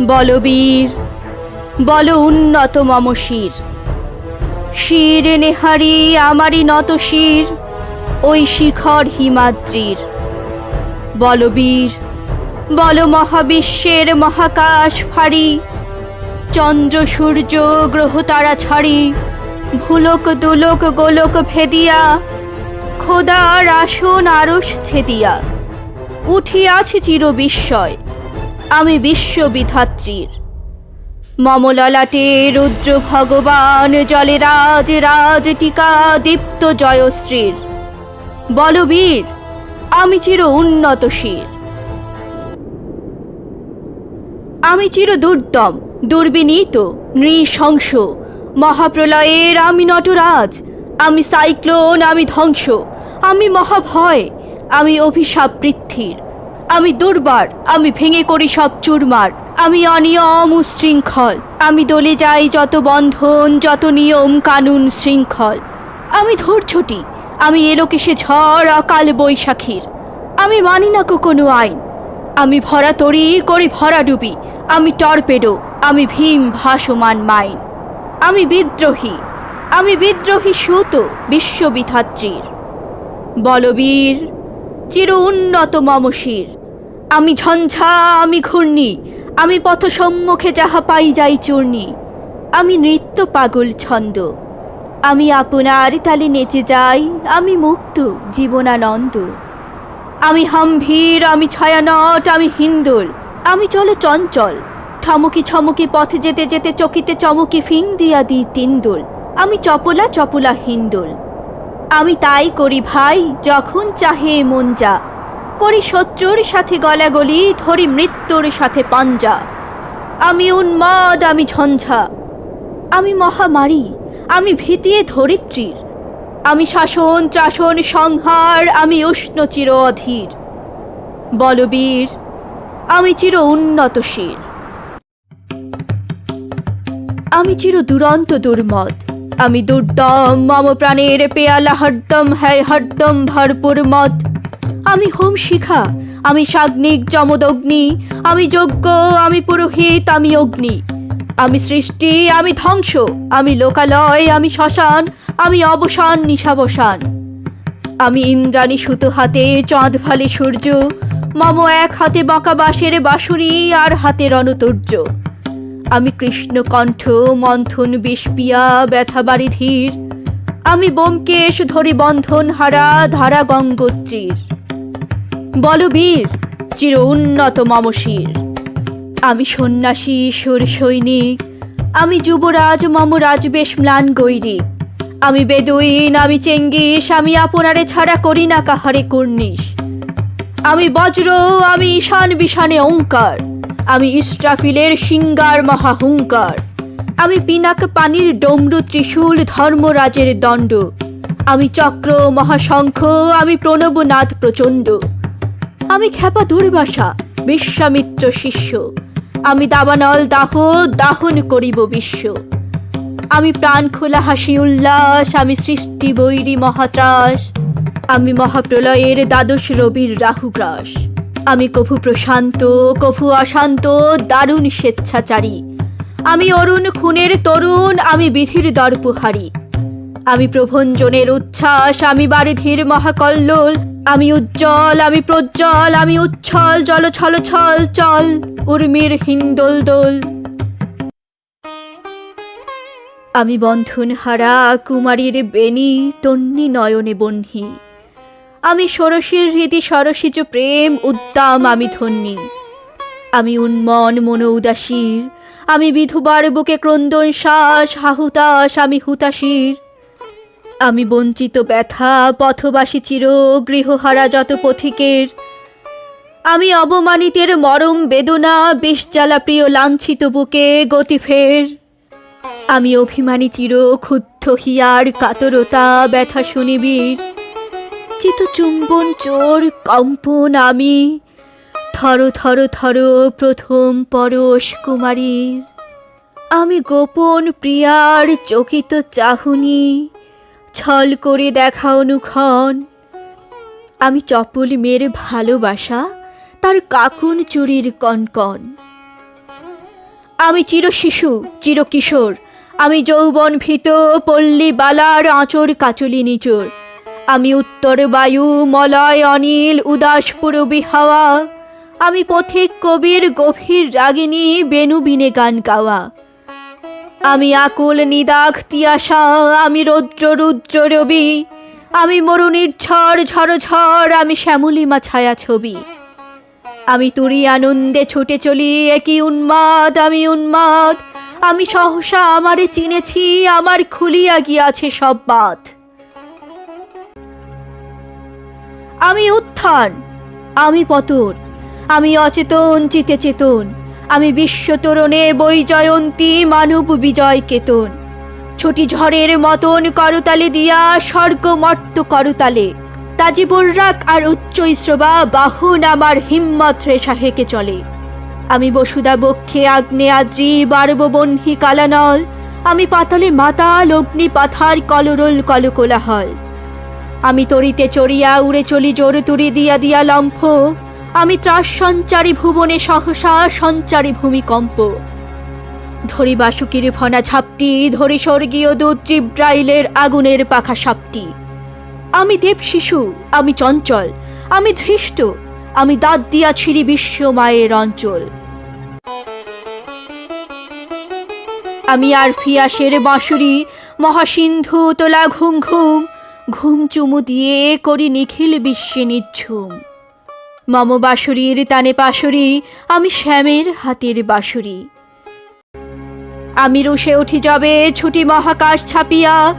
বলবীর, বল উন্নত মম শির। শির নেহারি আমারই নত শির, ওই শিখর হিমাদ্রির। বলবীর, বল মহাবিশ্বের মহাকাশ ফাড়ি, চন্দ্র সূর্য গ্রহ তারা ছাড়ি, ভুলক দুলক গোলক ভেদিয়া, খোদার আসন আরস ছেদিয়া। উঠিয়াছি চির বিস্ময় আমি বিশ্ববিধাত্রীর। মমললাটে রুদ্র ভগবান জলে রাজ রাজ টিকা দীপ্ত জয়শ্রীর। বলবীর আমি চির উন্নত শির। আমি চির দুর্দম, দুর্বিনীত, নৃশংস। মহাপ্রলয়ের আমি নটরাজ, আমি সাইক্লোন, আমি ধ্বংস। আমি মহাভয়, আমি অভিশাপ বৃদ্ধির আমি দুর্বার, আমি ভেঙে করি সব চুরমার। আমি অনিয়ম উশৃঙ্খল আমি দলে যাই যত বন্ধন, যত নিয়ম, কানুন, শৃঙ্খল। আমি ধৈর্যটি, আমি এলোকেশে ঝড়, অকাল বৈশাখীর। আমি মানি না কোনো আইন। আমি ভরা তরি, করি ভরা ডুবি। আমি টর্পেডো, আমি ভীম ভাসমান মাইন। আমি বিদ্রোহী আমি বিদ্রোহী সুত বিশ্ববিধাত্রীর। বলবীর, চির উন্নত মমশির। আমি ঝঞ্ঝা, আমি ঘূর্ণি, আমি পথ সম্মুখে যাহা পাই যাই চূর্ণি, আমি নৃত্য পাগল ছন্দ, আমি আপনার তালে নেচে যাই, আমি মুক্ত জীবনানন্দ। আমি হাম্ভীর, আমি ছায়ানট, আমি হিন্দোল, আমি চলো চঞ্চল, ঠমকি ছমকি পথে যেতে যেতে চকিতে চমকি ফিং দিয়া দি তিনদোল, আমি চপলা চপলা হিন্দোল। আমি তাই করি ভাই, যখন চাহে মন যা করি শত্রুর সাথে গলাগলি, ধরি মৃত্যুর সাথে পাঞ্জা। আমি উন্মাদ, আমি ঝঞ্ঝা। আমি মহামারী, আমি ভীতিয়ে ধরিত্রীর। আমি শাসন, ত্রাসন, সংহার, আমি উষ্ণ চির অধীর। বলবীর, আমি চির উন্নত শির। আমি চির দুরন্ত দুর্মদ। আমি দুর্দম, মম প্রাণের পেয়ালা হরদম, হ্যায় হরদম, ভরপুর মদ। আমি হোম শিখা, আমি সাগ্নিক, যমদগ্নি, আমি যজ্ঞ, আমি পুরোহিত, আমি অগ্নি। আমি সৃষ্টি, আমি ধ্বংস, আমি লোকালয়, আমি শ্মশান, আমি অবসান, নিশাবসান। আমি ইন্দ্রাণী সুতো হাতে, চাঁদ ফালে সূর্য, মম এক হাতে বাঁকা বাঁশের বাঁশুরি আর হাতে রণতর্য। আমি কৃষ্ণ কণ্ঠ, মন্থন বিষপিয়া, ব্যথা বাড়ি ধীর। আমি বোমকেশ ধরি বন্ধন হারা ধারা গঙ্গোত্রীর। বলবীর চির উন্নত মমশির আমি সন্ন্যাসী, সুর সৈনিক, আমি যুবরাজ, মম রাজবেশ, ম্লান গৈরিক আমি বেদুইন, আমি চেঙ্গিস, আমি আপনারে ছাড়া করি না কাহারে কর্নিশ। আমি বজ্র, আমি ঈশান বিশানে ওঙ্কার আমি ইস্ট্রাফিলের সিঙ্গার মহাহুঙ্কার। আমি পিনাক পানির ডমরু ত্রিশূল ধর্মরাজের দণ্ড। আমি চক্র, মহাশঙ্খ, আমি প্রণবনাথ প্রচণ্ড। আমি খ্যাপা দুর্বাসা, বিশ্বামিত্র শিষ্য। আমি দাবানল দাহ, দাহন করিব বিশ্ব। আমি প্রাণ খোলা হাসি উল্লাস, আমি সৃষ্টি বৈরী মহাত্রাস। আমি মহাপ্রলয়ের দ্বাদশ রবির রাহুগ্রাস। আমি কভু প্রশান্ত, কভু অশান্ত, দারুণ স্বেচ্ছাচারী। আমি অরুণ খুনের তরুণ, আমি বিধির দর্পহারী। আমি প্রভঞ্জনের উচ্ছ্বাস, আমি বারিধির মহাকল্লোল, আমি উজ্জ্বল, আমি প্রজ্জ্বল, আমি উচ্ছল জল ছল ছল চল, উর্মির হিন্দোল দোল। আমি বন্ধন হারা, কুমারীর বেনি তন্নি নয়নে বহ্নি আমি ষোড়শীর হৃদি সরসিজ প্রেম, উদ্দাম, আমি ধন্যী। আমি উন্মন, মন উদাসীর। আমি বিধুবার বুকে ক্রন্দন শ্বাস হাহুতাস, আমি হুতাশীর। আমি বঞ্চিত ব্যথা, পথবাসী চির গৃহহারা যত পথিকের। আমি অবমানিতের মরম বেদনা, বিষজ্বালা প্রিয় লাঞ্ছিত বুকে গতি ফের। আমি অভিমানী চির ক্ষুদ্ধ হিয়ার কাতরতা, ব্যথা শুনিবির চিত চুম্বন চোর, কম্পন আমি। থর থর থর প্রথম পরশ কুমারীর। আমি গোপন প্রিয়ার চকিত চাহুনি। ছল করে দেখা অনুক্ষণ আমি চপল মেয়ের ভালোবাসা, তার কাকুন চুরির কনকন। আমি চির শিশু, চির কিশোর, আমি যৌবন ভীত, পল্লী বালার আঁচর কাচলি নিচর। আমি উত্তর বায়ু, মলয় অনিল, উদাস পুরবী হাওয়া। আমি পথিক কবির গভীর রাগিনী, বেনু বিনে গান গাওয়া। আমি আকুল নিদাখ তিয়াসা, আমি রৌদ্র রুদ্র রবি, আমি মরুনির ঝড় ঝড় ঝড়, আমি শ্যামলিমা ছায়া ছবি। আমি তুরি আনন্দে ছুটে চলি, একই উন্মাদ, আমি উন্মাদ। আমি সহসা আমারে চিনেছি, আমার খুলিয়া গিয়াছে সব বাত আমি উত্থান, আমি পতন, আমি অচেতন, চিতে চেতন। আমি বিশ্বতরণে বই জয়ন্তী মানব বিজয় কেতন। ছুটি ঝড়ের মতন করতালে দিয়া স্বর্গ মর্ত করতালে। তাজি বর্রাক আর উচ্চ ইস্রবা বাহুন আমার হিম্মত রেশা হেকে চলে। আমি বসুদা বক্ষে আগ্নে আদ্রি বারব বহ্নি কালানল। আমি পাতালে মাতাল অগ্নি পাথার কলরোল কলকোলাহল। আমি তরিতে চড়িয়া উড়ে চলি জোর তুরি দিয়া দিয়া লম্ফ। আমি ত্রাস সঞ্চারী ভুবনে সহসা সঞ্চারী ভূমিকম্প। ধরি বাসুকির ফনা ঝাপটি, ধরি স্বর্গীয় দূত জিব্রাইলের আগুনের পাখা সাপটি। আমি দেব শিশু, আমি চঞ্চল, আমি ধৃষ্ট, আমি দাঁত দিয়া ছিড়ি বিশ্ব মায়ের অঞ্চল। আমি আর ফিয়াসের বাঁশুরি, মহাসিন্ধু, তোলা ঘুম ঘুম ঘুম চুমু দিয়ে করি নিখিল বিশ্বে নিঝুম। মম বাঁশুরির তানে পাশুরি, আমি শ্যামের হাতের বাঁশুরি। আমি রুষে উঠি যাবে ছুটি মহাকাশ ছাপিয়া,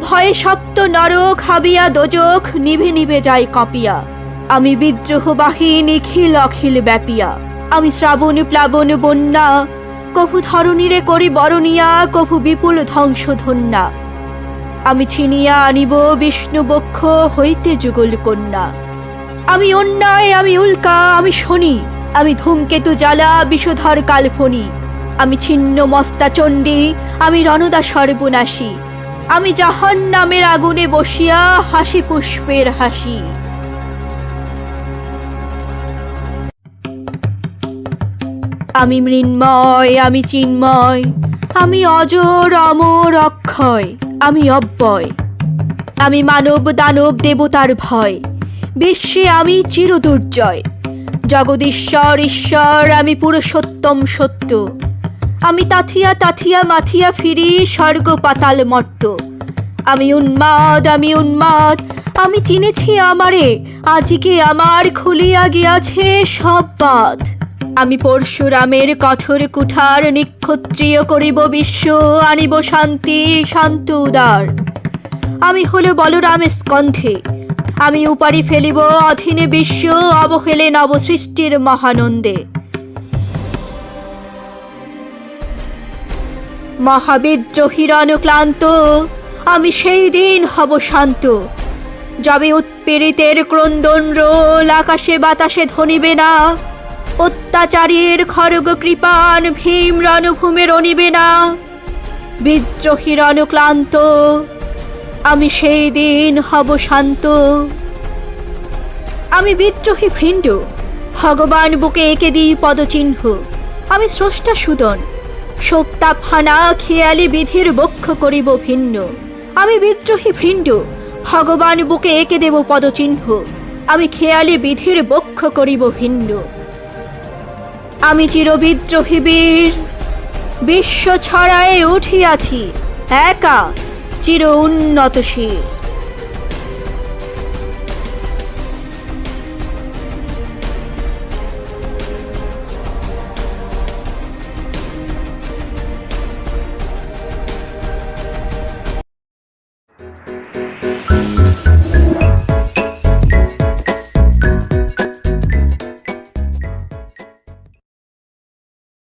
ভয়ে সপ্ত নরক হাবিয়া দোজখ নিভে নিভে যায় কাঁপিয়া। আমি বিদ্রোহবাহী নিখিল অখিল ব্যাপিয়া। আমি শ্রাবণ প্লাবন বন্যা, কভু ধরণীরে করি বরণিয়া, কভু বিপুল ধ্বংস ধন্যা আমি ছিনিয়া আনিব বিষ্ণু বক্ষ হইতে যুগল কন্যা। আমি অন্যায়, আমি উল্কা, আমি শনি। আমি ধূমকেতু জ্বালা, বিষধর কালফনি আমি ছিন্ন মস্তা চণ্ডী, আমি রণদা সর্বনাশী। আমি জাহান নামের আগুনে বসিয়া হাসি পুষ্পের হাসি। আমি মৃন্ময়, আমি চিন্ময়। আমি অজর, অমর, অক্ষয়। আমি অব্যয়। আমি মানব দানব দেবতার ভয়। বিশ্বে আমি চিরদুর্জয়। জগদীশ্বর, ঈশ্বর, আমি পুরো পুরুষোত্তম সত্য। আমি তাথিয়া তাথিয়া, মাথিয়া ফিরি, স্বর্গ পাতাল মর্ত। আমি উন্মাদ আমি উন্মাদ, আমি চিনেছি আমারে, আজকে আমার খুলিয়া গিয়াছে সব বাদ আমি পরশুরামের কঠোর কুঠার, নিক্ষত্রিয় করিব বিশ্ব, আনিব শান্তি, শান্ত উদার। আমি হলো বলরাম স্কন্ধে। আমি উপারি ফেলিব অধীনে বিশ্ব, অবহেলে নবসৃষ্টির মহানন্দে। মহাবিদ্রোহীর ক্লান্ত, আমি সেই দিন হব শান্ত। যবে উৎপীড়িতের ক্রন্দন রোল, আকাশে বাতাসে ধনিবে না। অত্যাচারীর খড়গ কৃপান, ভীম রণভূমে রণিবে না। বিদ্রোহীর অনুক্লান্ত আমি সেই দিন হব শান্ত। আমি বিদ্রোহী ভৃণ্ড, ভগবান বুকে এঁকে দিই পদচিহ্ন। আমি স্রষ্টা সুদন শোকতাপ হানা খেয়ালি বিধির বক্ষ করিব ভিন্ন। আমি বিদ্রোহী ভৃণ্ড, ভগবান বুকে এঁকে দেব পদচিহ্ন। আমি খেয়ালি বিধির বক্ষ করিব ভিন্ন। আমি চিরবিদ্রোহী বীর, বিশ্ব ছড়ায় উঠিয়াছি, একা। চির উন্নতশীল